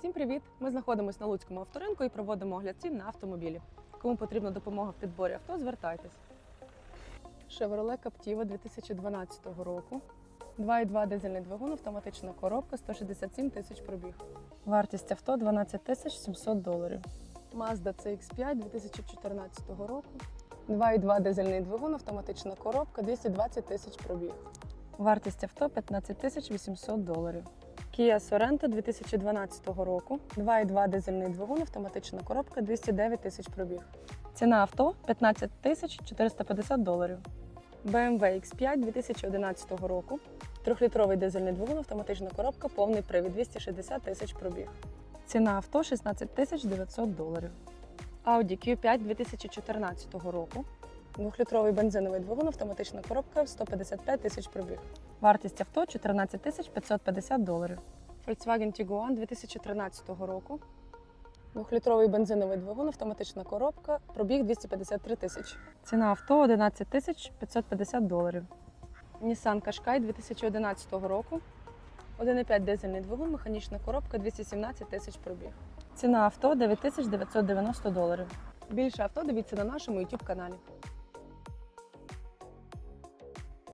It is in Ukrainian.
Всім привіт! Ми знаходимося на Луцькому авторинку і проводимо огляд цін на автомобілі. Кому потрібна допомога в підборі авто, звертайтесь. Chevrolet Captiva 2012 року. 2,2 дизельний двигун, автоматична коробка, 167 тисяч пробіг. Вартість авто 12 тисяч 700 доларів. Mazda CX5 2014 року. 2,2 дизельний двигун, автоматична коробка, 220 тисяч пробіг. Вартість авто 15 тисяч 800 доларів. Kia Sorento 2012 року. 2,2 дизельний двигун, автоматична коробка, 209 тисяч пробіг. Ціна авто 15 тисяч 450 доларів. BMW X5 2011 року. Трьохлітровий дизельний двигун, автоматична коробка, повний привід 260 тисяч пробіг. Ціна авто 16 тисяч 900 доларів. Audi Q5 2014 року. Двохлітровий бензиновий двигун, автоматична коробка, 155 тисяч пробіг. Вартість авто 14 тисяч 550 доларів. Volkswagen Tiguan 2013 року. Двохлітровий бензиновий двигун, автоматична коробка, пробіг 253 тисячі. Ціна авто 11 тисяч 550 доларів. Nissan Qashqai 2011 року. 1,5 дизельний двигун, механічна коробка, 217 тисяч пробіг. Ціна авто 9990 доларів. Більше авто дивіться на нашому YouTube каналі.